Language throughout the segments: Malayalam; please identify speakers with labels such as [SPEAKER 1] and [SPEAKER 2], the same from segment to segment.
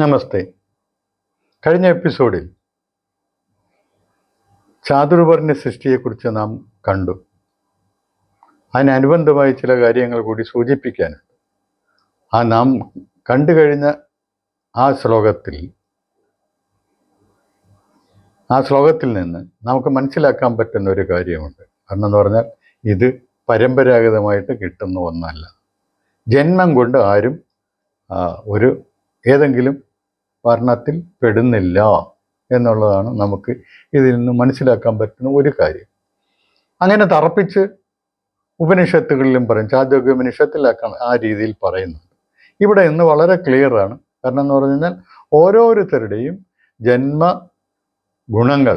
[SPEAKER 1] നമസ്തേ കഴിഞ്ഞ എപ്പിസോഡിൽ ചാതുർവർണ്ണ സൃഷ്ടിയെക്കുറിച്ച് നാം കണ്ടു അതിനനുബന്ധമായി ചില കാര്യങ്ങൾ കൂടി സൂചിപ്പിക്കാനുണ്ട് ആ നാം കണ്ടു കഴിഞ്ഞ ആ ശ്ലോകത്തിൽ ആ ശ്ലോകത്തിൽ നിന്ന് നമുക്ക് മനസ്സിലാക്കാൻ പറ്റുന്ന ഒരു കാര്യമുണ്ട് കാരണം എന്ന് പറഞ്ഞാൽ ഇത് പരമ്പരാഗതമായിട്ട് കിട്ടുന്ന ഒന്നല്ല ജന്മം കൊണ്ട് ആരും ഒരു ഏതെങ്കിലും വർണ്ണത്തിൽ പെടുന്നില്ല എന്നുള്ളതാണ് നമുക്ക് ഇതിൽ നിന്ന് മനസ്സിലാക്കാൻ പറ്റുന്ന ഒരു കാര്യം അങ്ങനെ തറപ്പിച്ച് ഉപനിഷത്തുകളിലും പറയും ചാദ്യോഗ്യ ഉപനിഷത്തിലാക്കാൻ ആ രീതിയിൽ പറയുന്നുണ്ട് ഇവിടെ ഇന്ന് വളരെ ക്ലിയറാണ് കാരണം എന്ന് പറഞ്ഞു കഴിഞ്ഞാൽ ഓരോരുത്തരുടെയും ജന്മ ഗുണങ്ങൾ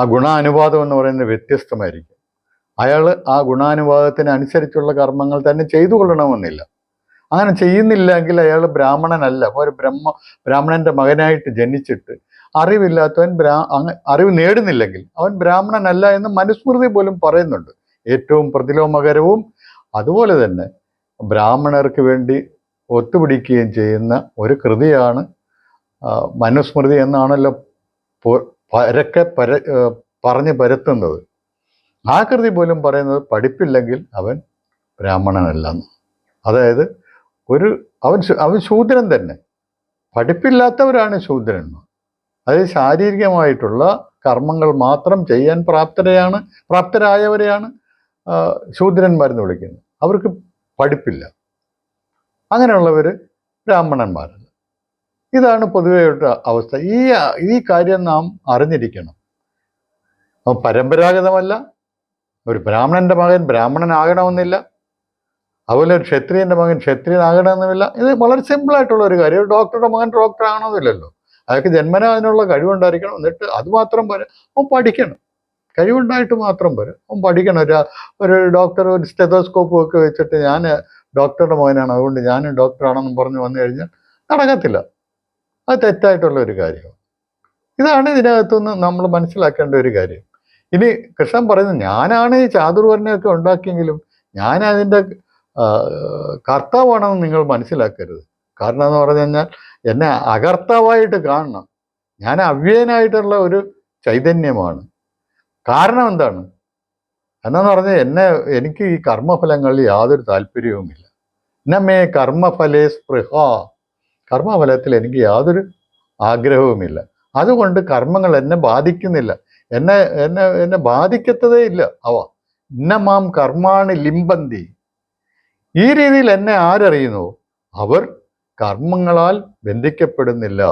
[SPEAKER 1] ആ ഗുണാനുപാതം എന്ന് പറയുന്നത് വ്യത്യസ്തമായിരിക്കും അയാൾ ആ ഗുണാനുപാതത്തിന് അനുസരിച്ചുള്ള കർമ്മങ്ങൾ തന്നെ ചെയ്തു കൊള്ളണമെന്നില്ല അങ്ങനെ ചെയ്യുന്നില്ലെങ്കിൽ അയാൾ ബ്രാഹ്മണനല്ല ഒരു ബ്രഹ്മ ബ്രാഹ്മണന്റെ മകനായിട്ട് ജനിച്ചിട്ട് അറിവില്ലാത്തവൻ ബ്രാ അറിവ് നേടുന്നില്ലെങ്കിൽ അവൻ ബ്രാഹ്മണനല്ല എന്ന് മനുസ്മൃതി പോലും പറയുന്നുണ്ട് ഏറ്റവും പ്രതിലോമകരവും അതുപോലെ തന്നെ ബ്രാഹ്മണർക്ക് വേണ്ടി ഒത്തുപിടിക്കുകയും ചെയ്യുന്ന ഒരു കൃതിയാണ് മനുസ്മൃതി എന്നാണല്ലോ പരക്കെ പര പറഞ്ഞ് പരത്തുന്നത് ആ കൃതി പോലും പറയുന്നത് പഠിപ്പില്ലെങ്കിൽ അവൻ ബ്രാഹ്മണനല്ലെന്ന് അതായത് ഒരു അവൻ അവൻ ശൂദ്രൻ തന്നെ പഠിപ്പില്ലാത്തവരാണ് ശൂദ്രന്മാർ അതായത് ശാരീരികമായിട്ടുള്ള കർമ്മങ്ങൾ മാത്രം ചെയ്യാൻ പ്രാപ്തരെയാണ് പ്രാപ്തരായവരെയാണ് ശൂദ്രന്മാരെന്ന് വിളിക്കുന്നത് അവർക്ക് പഠിപ്പില്ല അങ്ങനെയുള്ളവർ ബ്രാഹ്മണന്മാരാണ് ഇതാണ് പൊതുവെയുള്ള അവസ്ഥ ഈ ഈ കാര്യം നാം അറിഞ്ഞിരിക്കണം പരമ്പരാഗതമല്ല ഒരു ബ്രാഹ്മണൻ്റെ മകൻ ബ്രാഹ്മണനാകണമെന്നില്ല അതുപോലെ ഒരു ക്ഷത്രിയൻ്റെ മകൻ ക്ഷത്രിയനാകണമെന്നുമില്ല ഇത് വളരെ സിമ്പിളായിട്ടുള്ള ഒരു കാര്യം ഒരു ഡോക്ടറുടെ മകൻ ഡോക്ടർ ആകണമെന്നില്ലല്ലോ അയാൾക്ക് ജന്മനാ അതിനുള്ള കഴിവുണ്ടായിരിക്കണം എന്നിട്ട് അത് മാത്രം അവൻ പഠിക്കണം കഴിവുണ്ടായിട്ട് മാത്രം പോരാ അവൻ പഠിക്കണം ഒരു ഒരു ഡോക്ടർ ഒരു സ്റ്റെതോസ്കോപ്പ് ഒക്കെ വെച്ചിട്ട് ഞാൻ ഡോക്ടറുടെ മകനാണ് അതുകൊണ്ട് ഞാനും ഡോക്ടറാണെന്ന് പറഞ്ഞ് വന്നു കഴിഞ്ഞാൽ നടക്കത്തില്ല അത് തെറ്റായിട്ടുള്ള ഒരു കാര്യമാണ് ഇതാണ് ഇതിനകത്തുനിന്ന് നമ്മൾ മനസ്സിലാക്കേണ്ട ഒരു കാര്യം ഇനി കൃഷ്ണൻ പറയുന്നത് ഞാനാണ് ഈ ചാതുർവർണ്ണയൊക്കെ ഉണ്ടാക്കിയെങ്കിലും ഞാൻ കർത്താവാണെന്ന് നിങ്ങൾ മനസ്സിലാക്കരുത് കാരണം എന്ന് പറഞ്ഞു കഴിഞ്ഞാൽ എന്നെ അകർത്താവായിട്ട് കാണണം ഞാൻ അവ്യയനായിട്ടുള്ള ഒരു ചൈതന്യമാണ് കാരണം എന്താണ് എന്നാന്ന് പറഞ്ഞാൽ എന്നെ എനിക്ക് ഈ കർമ്മഫലങ്ങളിൽ യാതൊരു താല്പര്യവുമില്ല നമ്മേ കർമ്മഫലേ സ്പൃഹ കർമ്മഫലത്തിൽ എനിക്ക് യാതൊരു ആഗ്രഹവുമില്ല അതുകൊണ്ട് കർമ്മങ്ങൾ എന്നെ ബാധിക്കുന്നില്ല എന്നെ എന്നെ എന്നെ ബാധിക്കത്തതേ ഇല്ല അവ ഇന്നമാം കർമാണി ലിംബന്തി ഈ രീതിയിൽ എന്നെ ആരറിയുന്നു അവർ കർമ്മങ്ങളാൽ ബന്ധിക്കപ്പെടുന്നില്ല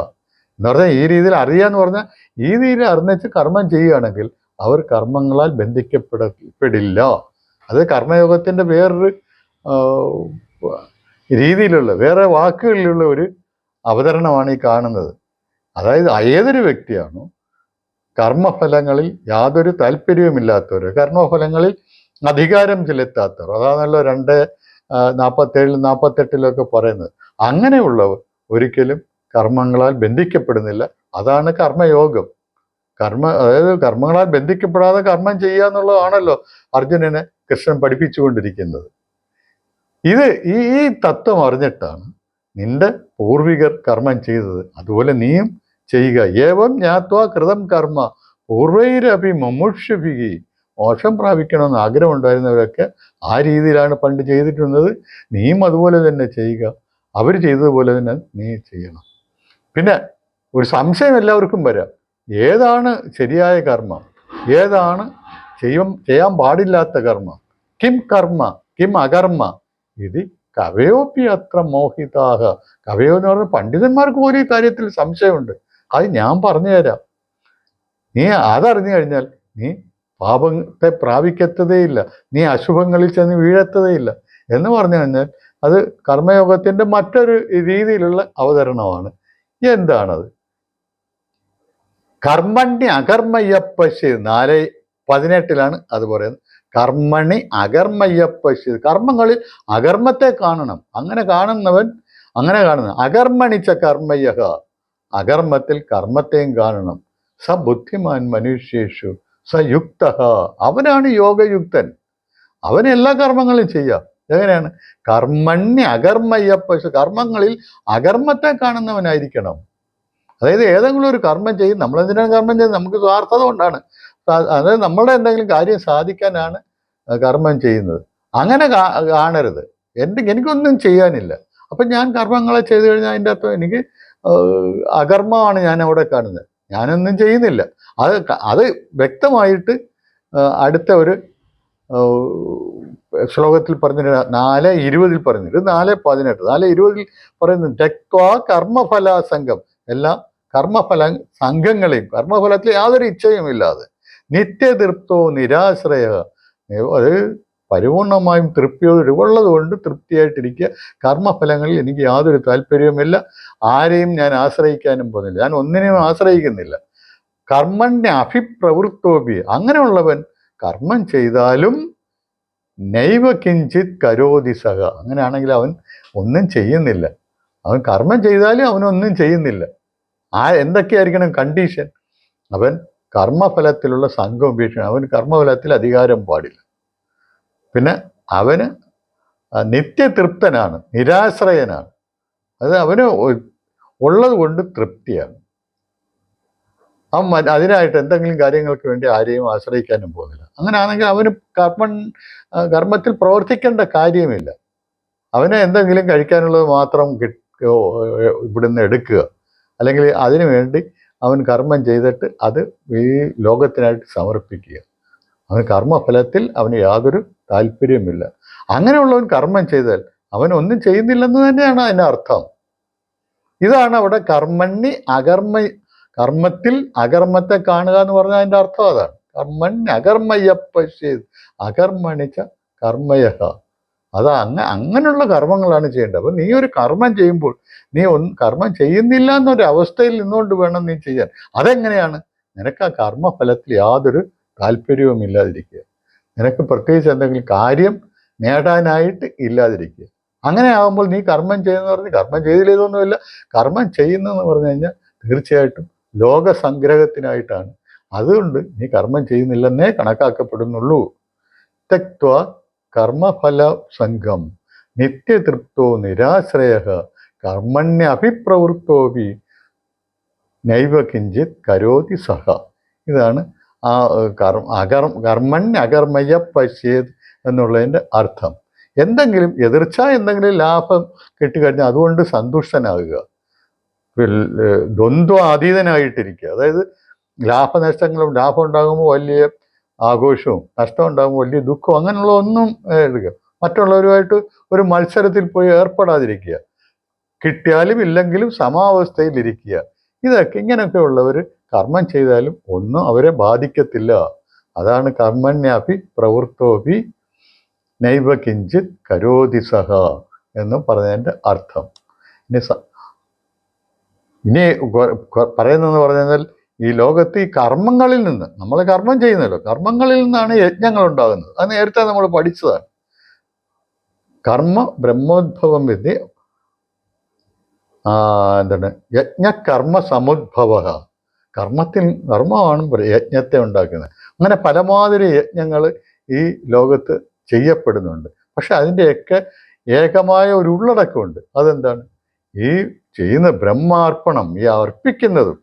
[SPEAKER 1] എന്ന് പറഞ്ഞാൽ ഈ രീതിയിൽ അറിയുക എന്ന് പറഞ്ഞാൽ ഈ രീതിയിൽ അറിഞ്ഞിച്ച് കർമ്മം ചെയ്യുകയാണെങ്കിൽ അവർ കർമ്മങ്ങളാൽ ബന്ധിക്കപ്പെടപ്പെടില്ല അത് കർമ്മയോഗത്തിൻ്റെ വേറൊരു രീതിയിലുള്ള വേറെ വാക്കുകളിലുള്ള ഒരു അവതരണമാണ് ഈ കാണുന്നത് അതായത് ഏതൊരു വ്യക്തിയാണോ കർമ്മഫലങ്ങളിൽ യാതൊരു താല്പര്യവുമില്ലാത്തവർ കർമ്മഫലങ്ങളിൽ അധികാരം ചെലുത്താത്തവർ അതാണല്ലോ രണ്ട് നാൽപ്പത്തേഴിലും നാൽപ്പത്തെട്ടിലൊക്കെ പറയുന്നത് അങ്ങനെയുള്ളവർ ഒരിക്കലും കർമ്മങ്ങളാൽ ബന്ധിക്കപ്പെടുന്നില്ല അതാണ് കർമ്മയോഗം കർമ്മ അതായത് കർമ്മങ്ങളാൽ ബന്ധിക്കപ്പെടാതെ കർമ്മം ചെയ്യുക എന്നുള്ളതാണല്ലോ അർജുനനെ കൃഷ്ണൻ പഠിപ്പിച്ചുകൊണ്ടിരിക്കുന്നത് ഇത് ഈ ഈ തത്വം അറിഞ്ഞിട്ടാണ് നിന്റെ പൂർവികർ കർമ്മം ചെയ്തത് അതുപോലെ നീയും ചെയ്യുക ഏവം ജ്ഞാത്വ കൃതം കർമ്മ പൂർവൈരഭി മമുഷ്യഭിഹി മോക്ഷം പ്രാപിക്കണമെന്ന് ആഗ്രഹമുണ്ടായിരുന്നവരൊക്കെ ആ രീതിയിലാണ് പണ്ട് ചെയ്തിട്ടുള്ളത് നീയും അതുപോലെ തന്നെ ചെയ്യുക അവർ ചെയ്തതുപോലെ തന്നെ നീ ചെയ്യണം പിന്നെ ഒരു സംശയം എല്ലാവർക്കും വരാം ഏതാണ് ശരിയായ കർമ്മം ഏതാണ് ചെയ്യും ചെയ്യാൻ പാടില്ലാത്ത കർമ്മം കിം കർമ്മ കിം അകർമ്മ ഇത് കവയോപ്പി അത്ര മോഹിതാഹ കവയോ എന്ന് പറഞ്ഞാൽ പണ്ഡിതന്മാർക്ക് പോലും ഈ കാര്യത്തിൽ സംശയമുണ്ട് അത് ഞാൻ പറഞ്ഞുതരാം നീ അതറിഞ്ഞു കഴിഞ്ഞാൽ നീ പാപത്തെ പ്രാപിക്കത്തതേയില്ല നീ അശുഭങ്ങളിൽ ചെന്ന് വീഴത്തതേയില്ല എന്ന് പറഞ്ഞു കഴിഞ്ഞാൽ അത് കർമ്മയോഗത്തിൻ്റെ മറ്റൊരു രീതിയിലുള്ള അവതരണമാണ് എന്താണത് കർമ്മണി അകർമ്മയ്യപ്പശി നാല് പതിനെട്ടിലാണ് അത് പറയുന്നത് കർമ്മണി അകർമ്മയ്യപ്പശി കർമ്മങ്ങളിൽ അകർമ്മത്തെ കാണണം അങ്ങനെ കാണുന്നവൻ അങ്ങനെ കാണുന്ന അകർമ്മണിച്ച കർമ്മയ്യഹ അകർമ്മത്തിൽ കർമ്മത്തെയും കാണണം സബുദ്ധിമാൻ മനുഷ്യേഷു സയുക്ത അവനാണ് യോഗയുക്തൻ അവൻ എല്ലാ കർമ്മങ്ങളും ചെയ്യാം എങ്ങനെയാണ് കർമ്മണ്യ അകർമ്മയ്യ പശു കർമ്മങ്ങളിൽ അകർമ്മത്തെ കാണുന്നവനായിരിക്കണം അതായത് ഏതെങ്കിലും ഒരു കർമ്മം ചെയ്യും നമ്മളെന്തിനാണ് കർമ്മം ചെയ്യുന്നത് നമുക്ക് സ്വാർത്ഥത കൊണ്ടാണ് അതായത് നമ്മളുടെ എന്തെങ്കിലും കാര്യം സാധിക്കാനാണ് കർമ്മം ചെയ്യുന്നത് അങ്ങനെ കാണരുത് എൻ്റെ എനിക്കൊന്നും ചെയ്യാനില്ല അപ്പം ഞാൻ കർമ്മങ്ങളെ ചെയ്തു കഴിഞ്ഞാൽ അതിൻ്റെ അർത്ഥം എനിക്ക് അകർമ്മമാണ് ഞാൻ അവിടെ കാണുന്നത് ഞാനൊന്നും ചെയ്യുന്നില്ല അത് അത് വ്യക്തമായിട്ട് അടുത്ത ഒരു ശ്ലോകത്തിൽ പറഞ്ഞിട്ട് നാല് ഇരുപതിൽ പറഞ്ഞിട്ട് നാല് പതിനെട്ട് നാല് ഇരുപതിൽ പറയുന്നു ടെക്വാ കർമ്മഫല സംഘം എല്ലാം കർമ്മഫല സംഘങ്ങളെയും കർമ്മഫലത്തിൽ യാതൊരു ഇച്ഛയും ഇല്ലാതെ നിത്യതൃപ്തോ നിരാശ്രയ അത് പരിപൂർണമായും കൊണ്ട് തൃപ്തിയായിട്ടിരിക്കുക കർമ്മഫലങ്ങളിൽ എനിക്ക് യാതൊരു താല്പര്യവുമില്ല ആരെയും ഞാൻ ആശ്രയിക്കാനും പോകുന്നില്ല ഞാൻ ഒന്നിനെയും ആശ്രയിക്കുന്നില്ല കർമ്മൻ്റെ അഭിപ്രവൃത്തോപി അങ്ങനെയുള്ളവൻ കർമ്മം ചെയ്താലും നൈവ കിഞ്ചിത് കരോതി സഹ അങ്ങനെയാണെങ്കിൽ അവൻ ഒന്നും ചെയ്യുന്നില്ല അവൻ കർമ്മം ചെയ്താലും അവനൊന്നും ചെയ്യുന്നില്ല ആ എന്തൊക്കെയായിരിക്കണം കണ്ടീഷൻ അവൻ കർമ്മഫലത്തിലുള്ള സംഘം ഉപേക്ഷിക്കണം അവൻ കർമ്മഫലത്തിൽ അധികാരം പാടില്ല പിന്നെ അവന് നിത്യതൃപ്തനാണ് നിരാശ്രയനാണ് അത് അവന് ഉള്ളത് കൊണ്ട് തൃപ്തിയാണ് അവൻ അതിനായിട്ട് എന്തെങ്കിലും കാര്യങ്ങൾക്ക് വേണ്ടി ആരെയും ആശ്രയിക്കാനും പോകുന്നില്ല അങ്ങനെയാണെങ്കിൽ അവന് കർമ്മൻ കർമ്മത്തിൽ പ്രവർത്തിക്കേണ്ട കാര്യമില്ല അവന് എന്തെങ്കിലും കഴിക്കാനുള്ളത് മാത്രം ഇവിടുന്ന് എടുക്കുക അല്ലെങ്കിൽ അതിനു വേണ്ടി അവൻ കർമ്മം ചെയ്തിട്ട് അത് ഈ ലോകത്തിനായിട്ട് സമർപ്പിക്കുക അവന് കർമ്മഫലത്തിൽ അവന് യാതൊരു താല്പര്യമില്ല അങ്ങനെയുള്ളവൻ കർമ്മം ചെയ്താൽ അവൻ ഒന്നും ചെയ്യുന്നില്ലെന്ന് തന്നെയാണ് അതിൻ്റെ അർത്ഥം ഇതാണ് അവിടെ കർമ്മണ്ണി അകർമ്മ കർമ്മത്തിൽ അകർമ്മത്തെ കാണുക എന്ന് പറഞ്ഞാൽ അതിൻ്റെ അർത്ഥം അതാണ് കർമ്മണ്ണി അകർമ്മയ്യപ്പശ്യ അകർമ്മണിച്ച കർമ്മയഹ അത് അങ്ങ അങ്ങനെയുള്ള കർമ്മങ്ങളാണ് ചെയ്യേണ്ടത് അപ്പം നീ ഒരു കർമ്മം ചെയ്യുമ്പോൾ നീ ഒന്ന് കർമ്മം ചെയ്യുന്നില്ല എന്നൊരു അവസ്ഥയിൽ നിന്നുകൊണ്ട് വേണം നീ ചെയ്യാൻ അതെങ്ങനെയാണ് നിനക്ക് ആ കർമ്മഫലത്തിൽ യാതൊരു ഇല്ലാതിരിക്കുക നിനക്ക് പ്രത്യേകിച്ച് എന്തെങ്കിലും കാര്യം നേടാനായിട്ട് ഇല്ലാതിരിക്കുക അങ്ങനെ ആകുമ്പോൾ നീ കർമ്മം ചെയ്യുന്നു പറഞ്ഞ് കർമ്മം ചെയ്തില്ലേതൊന്നുമില്ല കർമ്മം ചെയ്യുന്നതെന്ന് പറഞ്ഞു കഴിഞ്ഞാൽ തീർച്ചയായിട്ടും ലോക സംഗ്രഹത്തിനായിട്ടാണ് അതുകൊണ്ട് നീ കർമ്മം ചെയ്യുന്നില്ലെന്നേ കണക്കാക്കപ്പെടുന്നുള്ളൂ തെക്വ കർമ്മഫല സംഘം നിത്യതൃപ്തോ നിരാശ്രയ കർമ്മണ്യ അഭിപ്രവൃത്തോപി നൈവ കിഞ്ചിത് കരോതി സഹ ഇതാണ് ആ കർമ്മ അകർ കർമ്മൻ അകർമ്മയ പശ്യത് എന്നുള്ളതിൻ്റെ അർത്ഥം എന്തെങ്കിലും എതിർച്ച എന്തെങ്കിലും ലാഭം കിട്ടിക്കഴിഞ്ഞാൽ അതുകൊണ്ട് സന്തുഷ്ടനാകുക ദ്വന്ദ്വ അതീതനായിട്ടിരിക്കുക അതായത് ലാഭനഷ്ടങ്ങളും ലാഭം ഉണ്ടാകുമ്പോൾ വലിയ ആഘോഷവും നഷ്ടം ഉണ്ടാകുമ്പോൾ വലിയ ദുഃഖവും അങ്ങനെയുള്ള ഒന്നും എടുക്കുക മറ്റുള്ളവരുമായിട്ട് ഒരു മത്സരത്തിൽ പോയി ഏർപ്പെടാതിരിക്കുക കിട്ടിയാലും ഇല്ലെങ്കിലും സമാവസ്ഥയിൽ ഇരിക്കുക ഇതൊക്കെ ഇങ്ങനെയൊക്കെ ഉള്ളവർ കർമ്മം ചെയ്താലും ഒന്നും അവരെ ബാധിക്കത്തില്ല അതാണ് കർമ്മണ്യാഭി പ്രവൃത്തോപി നൈവ കിഞ്ചിത് കരോതി സഹ എന്ന് പറഞ്ഞതിൻ്റെ അർത്ഥം ഇനി ഇനി പറയുന്നതെന്ന് പറഞ്ഞാൽ ഈ ലോകത്ത് ഈ കർമ്മങ്ങളിൽ നിന്ന് നമ്മൾ കർമ്മം ചെയ്യുന്നല്ലോ കർമ്മങ്ങളിൽ നിന്നാണ് യജ്ഞങ്ങൾ ഉണ്ടാകുന്നത് അത് നേരത്തെ നമ്മൾ പഠിച്ചതാണ് കർമ്മ ബ്രഹ്മോദ്ഭവം വിദ്യ എന്താണ് യജ്ഞകർമ്മ സമുദ്ഭവ കർമ്മത്തിൽ കർമ്മമാണ് യജ്ഞത്തെ ഉണ്ടാക്കുന്നത് അങ്ങനെ പലമാതിരി യജ്ഞങ്ങൾ ഈ ലോകത്ത് ചെയ്യപ്പെടുന്നുണ്ട് പക്ഷെ അതിൻ്റെയൊക്കെ ഏകമായ ഒരു ഉള്ളടക്കമുണ്ട് അതെന്താണ് ഈ ചെയ്യുന്ന ബ്രഹ്മാർപ്പണം ഈ അർപ്പിക്കുന്നതും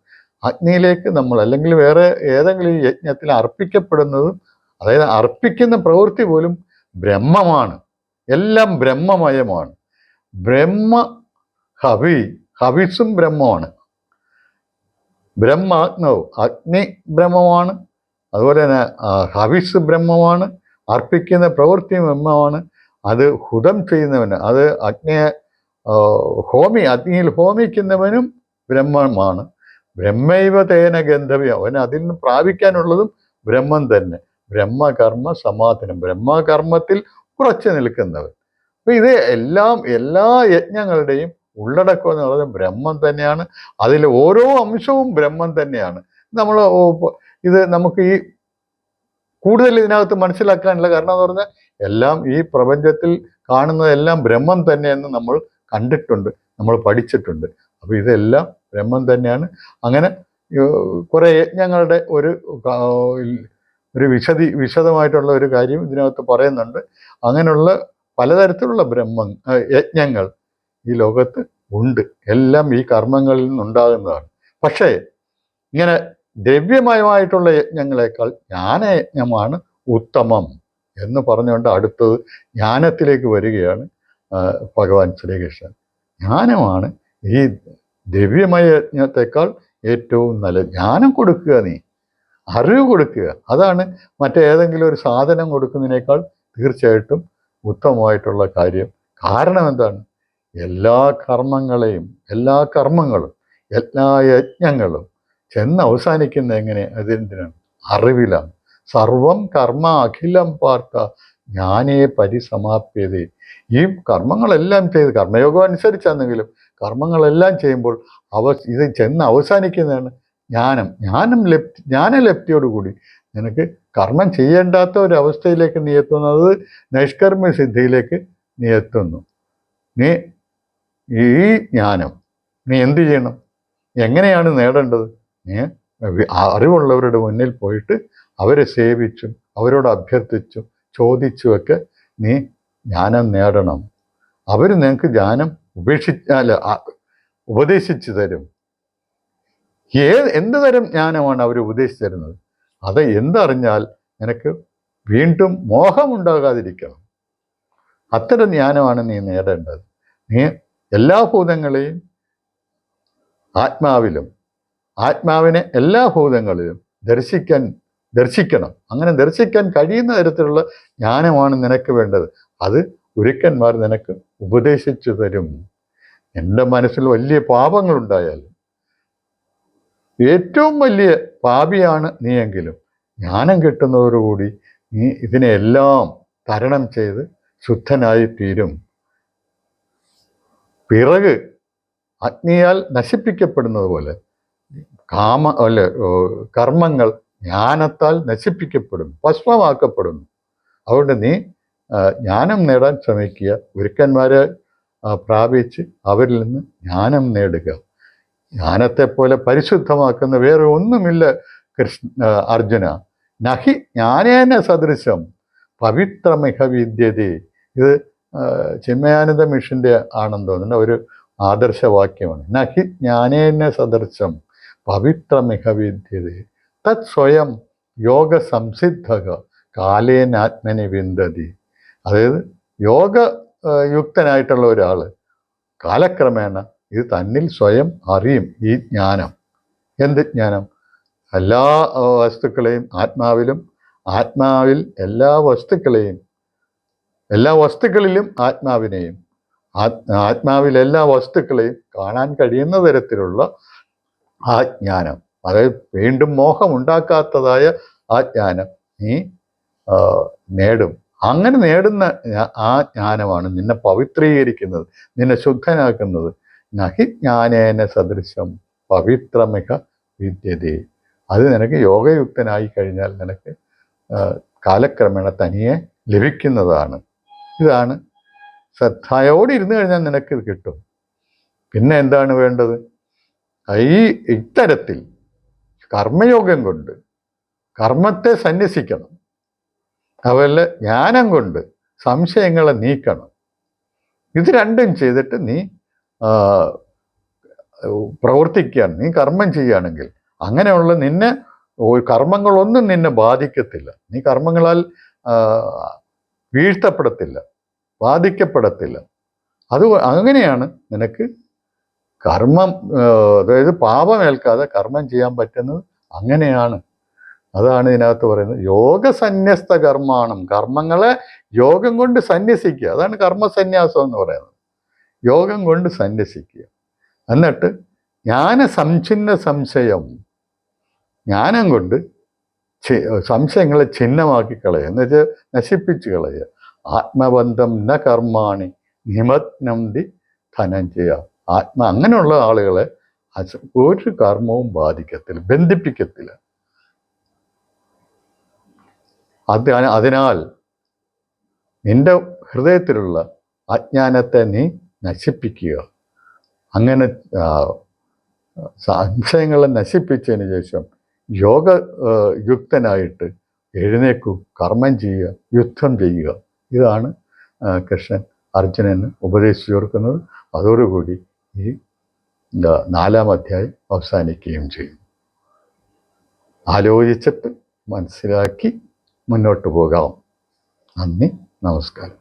[SPEAKER 1] അഗ്നിയിലേക്ക് നമ്മൾ അല്ലെങ്കിൽ വേറെ ഏതെങ്കിലും യജ്ഞത്തിൽ അർപ്പിക്കപ്പെടുന്നതും അതായത് അർപ്പിക്കുന്ന പ്രവൃത്തി പോലും ബ്രഹ്മമാണ് എല്ലാം ബ്രഹ്മമയമാണ് ബ്രഹ്മ ഹവി ഹവിസും ബ്രഹ്മമാണ് ബ്രഹ്മാഗ്നവും അഗ്നി ബ്രഹ്മമാണ് അതുപോലെ തന്നെ ഹവിസ് ബ്രഹ്മമാണ് അർപ്പിക്കുന്ന പ്രവൃത്തി ബ്രഹ്മമാണ് അത് ഹുതം ചെയ്യുന്നവന് അത് അഗ്നിയെ ഹോമി അഗ്നിയിൽ ഹോമിക്കുന്നവനും ബ്രഹ്മമാണ് ബ്രഹ്മൈവ തേന ഗന്ധവ്യം അവന് അതിൽ നിന്ന് പ്രാപിക്കാനുള്ളതും ബ്രഹ്മം തന്നെ ബ്രഹ്മകർമ്മ സമാധാനം ബ്രഹ്മകർമ്മത്തിൽ ഉറച്ചു നിൽക്കുന്നവൻ അപ്പം ഇത് എല്ലാം എല്ലാ യജ്ഞങ്ങളുടെയും ഉള്ളടക്കം എന്ന് പറയുന്നത് ബ്രഹ്മം തന്നെയാണ് അതിലെ ഓരോ അംശവും ബ്രഹ്മം തന്നെയാണ് നമ്മൾ ഇത് നമുക്ക് ഈ കൂടുതൽ ഇതിനകത്ത് മനസ്സിലാക്കാനുള്ള കാരണം എന്ന് പറഞ്ഞാൽ എല്ലാം ഈ പ്രപഞ്ചത്തിൽ കാണുന്നതെല്ലാം ബ്രഹ്മം തന്നെയെന്ന് നമ്മൾ കണ്ടിട്ടുണ്ട് നമ്മൾ പഠിച്ചിട്ടുണ്ട് അപ്പോൾ ഇതെല്ലാം ബ്രഹ്മം തന്നെയാണ് അങ്ങനെ കുറേ യജ്ഞങ്ങളുടെ ഒരു ഒരു വിശദി വിശദമായിട്ടുള്ള ഒരു കാര്യം ഇതിനകത്ത് പറയുന്നുണ്ട് അങ്ങനെയുള്ള പലതരത്തിലുള്ള ബ്രഹ്മ യജ്ഞങ്ങൾ ഈ ലോകത്ത് ഉണ്ട് എല്ലാം ഈ കർമ്മങ്ങളിൽ നിന്നുണ്ടാകുന്നതാണ് പക്ഷേ ഇങ്ങനെ ദ്രവ്യമയമായിട്ടുള്ള യജ്ഞങ്ങളെക്കാൾ ജ്ഞാനയജ്ഞമാണ് ഉത്തമം എന്ന് പറഞ്ഞുകൊണ്ട് അടുത്തത് ജ്ഞാനത്തിലേക്ക് വരികയാണ് ഭഗവാൻ ശ്രീകൃഷ്ണൻ ജ്ഞാനമാണ് ഈ ദ്രവ്യമയ യജ്ഞത്തെക്കാൾ ഏറ്റവും നല്ല ജ്ഞാനം കൊടുക്കുക നീ അറിവ് കൊടുക്കുക അതാണ് മറ്റേതെങ്കിലും ഒരു സാധനം കൊടുക്കുന്നതിനേക്കാൾ തീർച്ചയായിട്ടും ഉത്തമമായിട്ടുള്ള കാര്യം കാരണം എന്താണ് എല്ലാ കർമ്മങ്ങളെയും എല്ലാ കർമ്മങ്ങളും എല്ലാ യജ്ഞങ്ങളും ചെന്ന് അവസാനിക്കുന്ന എങ്ങനെ അതെന്തിനാണ് അറിവിലാണ് സർവം കർമ്മ അഖിലം പാർത്ത ഞാനേ പരിസമാപ്യതേ ഈ കർമ്മങ്ങളെല്ലാം ചെയ്ത് കർമ്മയോഗം അനുസരിച്ചാണെങ്കിലും കർമ്മങ്ങളെല്ലാം ചെയ്യുമ്പോൾ അവ ഇത് ചെന്ന് അവസാനിക്കുന്നതാണ് ജ്ഞാനം ജ്ഞാനം ലപ്തി ജ്ഞാനലപ്തിയോടുകൂടി നിനക്ക് കർമ്മം ചെയ്യേണ്ടാത്ത ഒരവസ്ഥയിലേക്ക് നീ എത്തുന്നത് നൈഷ്കർമ്മ സിദ്ധിയിലേക്ക് നീ എത്തുന്നു നീ ഈ ജ്ഞാനം നീ എന്ത് ചെയ്യണം എങ്ങനെയാണ് നേടേണ്ടത് നീ അറിവുള്ളവരുടെ മുന്നിൽ പോയിട്ട് അവരെ സേവിച്ചും അവരോട് അഭ്യർത്ഥിച്ചും ചോദിച്ചുമൊക്കെ നീ ജ്ഞാനം നേടണം അവർ നിനക്ക് ജ്ഞാനം ഉപേക്ഷിച്ചാൽ ഉപദേശിച്ചു തരും ഏത് എന്ത് തരം ജ്ഞാനമാണ് അവർ ഉപദേശിച്ചു തരുന്നത് അത് എന്തറിഞ്ഞാൽ നിനക്ക് വീണ്ടും മോഹമുണ്ടാകാതിരിക്കണം അത്തരം ജ്ഞാനമാണ് നീ നേടേണ്ടത് നീ എല്ലാ ഭൂതങ്ങളെയും ആത്മാവിലും ആത്മാവിനെ എല്ലാ ഭൂതങ്ങളിലും ദർശിക്കാൻ ദർശിക്കണം അങ്ങനെ ദർശിക്കാൻ കഴിയുന്ന തരത്തിലുള്ള ജ്ഞാനമാണ് നിനക്ക് വേണ്ടത് അത് ഗുരുക്കന്മാർ നിനക്ക് ഉപദേശിച്ചു തരും എൻ്റെ മനസ്സിൽ വലിയ പാപങ്ങളുണ്ടായാലും ഏറ്റവും വലിയ പാപിയാണ് നീയെങ്കിലും ജ്ഞാനം കിട്ടുന്നതോടുകൂടി നീ ഇതിനെല്ലാം തരണം ചെയ്ത് ശുദ്ധനായി തീരും പിറക് അഗ്നിയാൽ നശിപ്പിക്കപ്പെടുന്നത് പോലെ കാമ അല്ല കർമ്മങ്ങൾ ജ്ഞാനത്താൽ നശിപ്പിക്കപ്പെടുന്നു ഭസ്മമാക്കപ്പെടുന്നു അതുകൊണ്ട് നീ ജ്ഞാനം നേടാൻ ശ്രമിക്കുക ഗുരുക്കന്മാരെ പ്രാപിച്ച് അവരിൽ നിന്ന് ജ്ഞാനം നേടുക ജ്ഞാനത്തെ പോലെ പരിശുദ്ധമാക്കുന്ന വേറെ ഒന്നുമില്ല കൃഷ്ണ അർജുന നഹി ജ്ഞാനേന സദൃശം പവിത്രമിഹ വിദ്യതേ ഇത് ചിമ്മയാനന്ദ മിഷൻ്റെ ആണെന്ന് തോന്നുന്ന ഒരു ആദർശവാക്യമാണ് നഹി ജ്ഞാനേന സദർശം പവിത്ര മികവിദ്യതെ തത് സ്വയം യോഗ സംസിദ്ധക കാലേനാത്മനെ വിന്തതി അതായത് യോഗ യുക്തനായിട്ടുള്ള ഒരാൾ കാലക്രമേണ ഇത് തന്നിൽ സ്വയം അറിയും ഈ ജ്ഞാനം എന്ത് ജ്ഞാനം എല്ലാ വസ്തുക്കളെയും ആത്മാവിലും ആത്മാവിൽ എല്ലാ വസ്തുക്കളെയും എല്ലാ വസ്തുക്കളിലും ആത്മാവിനെയും ആത്മാവിൽ എല്ലാ വസ്തുക്കളെയും കാണാൻ കഴിയുന്ന തരത്തിലുള്ള ആജ്ഞാനം അതായത് വീണ്ടും മോഹമുണ്ടാക്കാത്തതായ ആ ജ്ഞാനം നീ നേടും അങ്ങനെ നേടുന്ന ആ ജ്ഞാനമാണ് നിന്നെ പവിത്രീകരിക്കുന്നത് നിന്നെ ശുദ്ധനാക്കുന്നത് നഹി ജ്ഞാനേന സദൃശം പവിത്രമിക വിദ്യതേ അത് നിനക്ക് യോഗയുക്തനായി കഴിഞ്ഞാൽ നിനക്ക് കാലക്രമേണ തനിയെ ലഭിക്കുന്നതാണ് ഇതാണ് ശ്രദ്ധയോടെ ഇരുന്ന് കഴിഞ്ഞാൽ നിനക്ക് കിട്ടും പിന്നെ എന്താണ് വേണ്ടത് ഈ ഇത്തരത്തിൽ കർമ്മയോഗം കൊണ്ട് കർമ്മത്തെ സന്യസിക്കണം അതുപോലെ ജ്ഞാനം കൊണ്ട് സംശയങ്ങളെ നീക്കണം ഇത് രണ്ടും ചെയ്തിട്ട് നീ പ്രവർത്തിക്കുകയാണ് നീ കർമ്മം ചെയ്യുകയാണെങ്കിൽ അങ്ങനെയുള്ള നിന്നെ കർമ്മങ്ങളൊന്നും നിന്നെ ബാധിക്കത്തില്ല നീ കർമ്മങ്ങളാൽ വീഴ്ത്തപ്പെടത്തില്ല ബാധിക്കപ്പെടത്തില്ല അത് അങ്ങനെയാണ് നിനക്ക് കർമ്മം അതായത് പാപമേൽക്കാതെ കർമ്മം ചെയ്യാൻ പറ്റുന്നത് അങ്ങനെയാണ് അതാണ് ഇതിനകത്ത് പറയുന്നത് യോഗസന്യസ്ത കർമാണം കർമ്മങ്ങളെ യോഗം കൊണ്ട് സന്യസിക്കുക അതാണ് കർമ്മസന്യാസം എന്ന് പറയുന്നത് യോഗം കൊണ്ട് സന്യസിക്കുക എന്നിട്ട് ജ്ഞാന സംഛിന്ന സംശയം ജ്ഞാനം കൊണ്ട് സംശയങ്ങളെ ചിഹ്നമാക്കി കളയുക എന്ന് വെച്ചാൽ നശിപ്പിച്ച് കളയുക ആത്മബന്ധം ന കർമാണി ധനം ചെയ്യുക ആത്മ അങ്ങനെയുള്ള ആളുകളെ ഒരു കർമ്മവും ബാധിക്കത്തില്ല ബന്ധിപ്പിക്കത്തില്ല അത് അതിനാൽ നിന്റെ ഹൃദയത്തിലുള്ള അജ്ഞാനത്തെ നീ നശിപ്പിക്കുക അങ്ങനെ സംശയങ്ങളെ നശിപ്പിച്ചതിന് ശേഷം യോഗ യുക്തനായിട്ട് എഴുന്നേക്കൂ കർമ്മം ചെയ്യുക യുദ്ധം ചെയ്യുക ഇതാണ് കൃഷ്ണൻ അർജുനന് ഉപദേശിച്ചു കൊടുക്കുന്നത് അതോടുകൂടി ഈ നാലാം അധ്യായം അവസാനിക്കുകയും ചെയ്യും ആലോചിച്ചിട്ട് മനസ്സിലാക്കി മുന്നോട്ട് പോകാം നന്ദി നമസ്കാരം